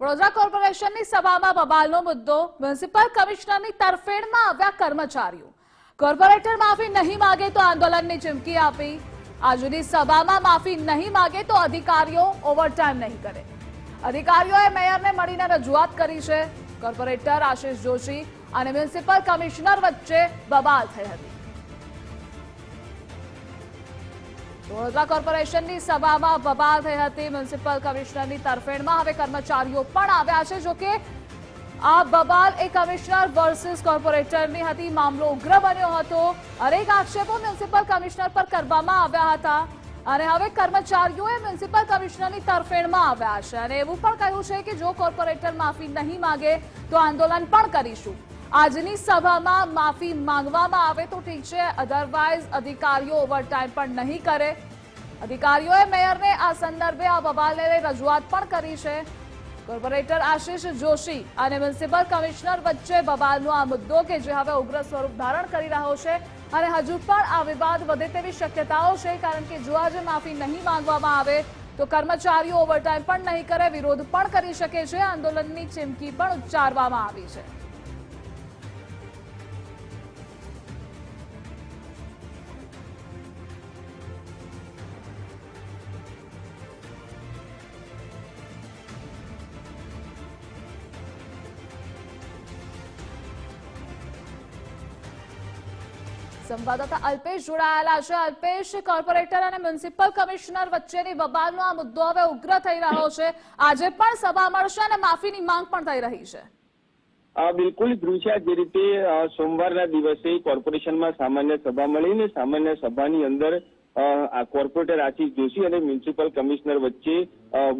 વડોદરા કોર્પોરેશનની સભામાં બબાલનો મુદ્દો મ્યુનિસિપલ કમિશનરની તરફેણમાં આવ્યા કર્મચારીઓ. કોર્પોરેટર માફી નહીં માગે તો આંદોલનની ચીમકી આપી. આજની સભામાં માફી નહીં માગે તો અધિકારીઓ ઓવરટાઈમ નહીં કરે. અધિકારીઓએ મેયરને મળીને રજૂઆત કરી છે. કોર્પોરેટર આશિષ જોશી અને મ્યુનિસિપલ કમિશનર વચ્ચે બબાલ થઈ હતી. વડોદરા કોર્પોરેશનની સભામાં બબાલ થઈ હતી. મ્યુનિસિપલ કમિશનરની તરફેણમાં હવે કર્મચારીઓ પણ આવ્યા છે. જોકે આ બબાલ એ કમિશનર વર્સિસ કોર્પોરેટરની હતી. મામલો ઉગ્ર બન્યો હતો. અનેક આક્ષેપો મ્યુનિસિપલ કમિશનર પર કરવામાં આવ્યા હતા. અને હવે કર્મચારીઓએ મ્યુનિસિપલ કમિશનરની તરફેણમાં આવ્યા છે. અને એવું પણ કહ્યું છે કે જો કોર્પોરેટર માફી નહીં માગે, તો આંદોલન પણ કરીશું. આજની સભામાં માફી માંગવામાં આવે તો ઠીક છે અધરવાઇઝ અધિકારીઓ ઓવરટાઈમ પણ નહીં કરે. અધિકારીઓએ મેયરને આ સંદર્ભે આ બબાલને રજૂઆત પણ કરી છે. કોર્પોરેટર આશિષ જોશી અને મ્યુનિસિપલ કમિશનર વચ્ચે બબાલનો આ મુદ્દો કે જે હવે ઉગ્ર સ્વરૂપ ધારણ કરી રહ્યો છે અને હજુ પણ આ વિવાદ વધે તેવી શક્યતાઓ છે, કારણ કે જો આજે માફી નહીં માંગવામાં આવે તો કર્મચારીઓ ઓવરટાઈમ પણ નહીં કરે, વિરોધ પણ કરી શકે છે, આંદોલનની ચીમકી પણ ઉચ્ચારવામાં આવી છે. સંવાદદાતા અલ્પેશ જોડાયેલા છે. અલ્પેશ, કોર્પોરેટર અને મ્યુનિસિપલ કમિશનર વચ્ચેની બબાલનો આ મુદ્દો હવે ઉગ્ર થઈ રહ્યો છે. આજે પણ સભા મળશે અને માફીની માંગ પણ થઈ રહી છે. બિલકુલ ધ્રુષા જે રીતે સોમવારના દિવસે કોર્પોરેશનમાં સામાન્ય સભા મળીને સામાન્ય સભાની અંદર કોર્પોરેટર આશિષ જોશી અને મ્યુનિસિપલ કમિશનર વચ્ચે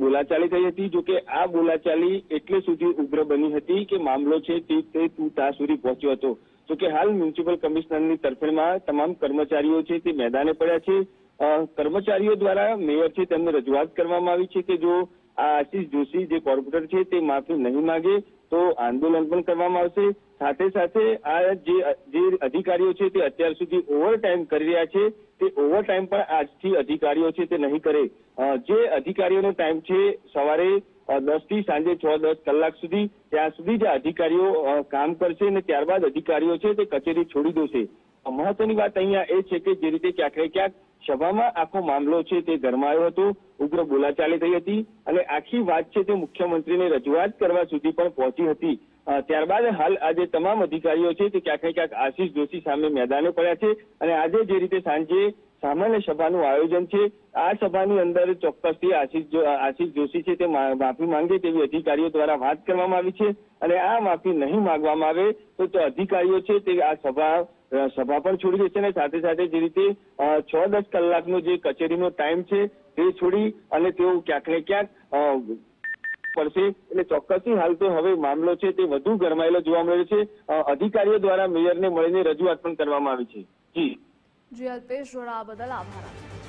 બોલાચાલી થઈ હતી. જોકે આ બોલાચાલી એટલે સુધી ઉગ્ર બની હતી કે મામલો છે તે, તું તા સુધી પહોંચ્યો હતો. જો કે હાલ મ્યુનિસિપલ કમિશનરની તરફેણમાં તમામ કર્મચારીઓ છે તે મેદાને પડ્યા છે. કર્મચારીઓ દ્વારા મેયર છે તેમને રજૂઆત કરવામાં આવી છે કે જો આ આશીષ જોશી જે કોર્પોરેટર છે તે માફી નહીં માગે, તો આંદોલન પણ કરવામાં આવશે. સાથે સાથે આ જે અધિકારીઓ છે તે અત્યાર સુધી ઓવરટાઈમ કરી રહ્યા છે. તે ઓવરટાઈમ પણ આજથી અધિકારીઓ છે તે નહીં કરે. જે અધિકારીઓનો ટાઈમ છે સવારે દસથી સાંજે છ, દસ કલાક સુધી ત્યાં સુધી જે અધિકારીઓ કામ કરશે અને ત્યારબાદ અધિકારીઓ છે તે કચેરી છોડી દેશે. મહત્વની વાત અહીંયા એ છે કે જે રીતે ક્યાંક ક્યાંક સભામાં આખો મામલો છે તે ગરમાયો હતો, ઉગ્ર બોલાચાલી થઈ હતી અને આખી વાત છે તે મુખ્યમંત્રીને રજૂઆત કરવા સુધી પણ પહોંચી હતી. ત્યારબાદ હાલ આજે તમામ અધિકારીઓ છે તે ક્યાંક ક્યાંક આશિષ જોશી સામે મેદાને પડ્યા છે અને આજે જે રીતે સાંજે સામાન્ય સભાનું આયોજન છે. આ સભાની અંદર ચોક્કસથી આશિષ આશિષ જોશી છે તે માફી માંગે તેવી અધિકારીઓ દ્વારા વાત કરવામાં આવી છે અને આ માફી નહીં માંગવામાં આવે તો તો અધિકારીઓ છે તે આ સભા સભા પણ છોડી દેશે અને સાથે સાથે જે રીતે છ દસ કલાકનો જે કચેરીનો ટાઈમ છે તે છોડી અને તેઓ ક્યાંક ને ક્યાંક પડશે એટલે ચોક્કસથી હાલ તો હવે મામલો છે તે વધુ ગરમાયેલો જોવા મળ્યો છે. અધિકારીઓ દ્વારા મેયરને મળીને રજૂઆત પણ કરવામાં આવી છે. જી. જી અલ્પેશ જોડાવા બદલ આભાર.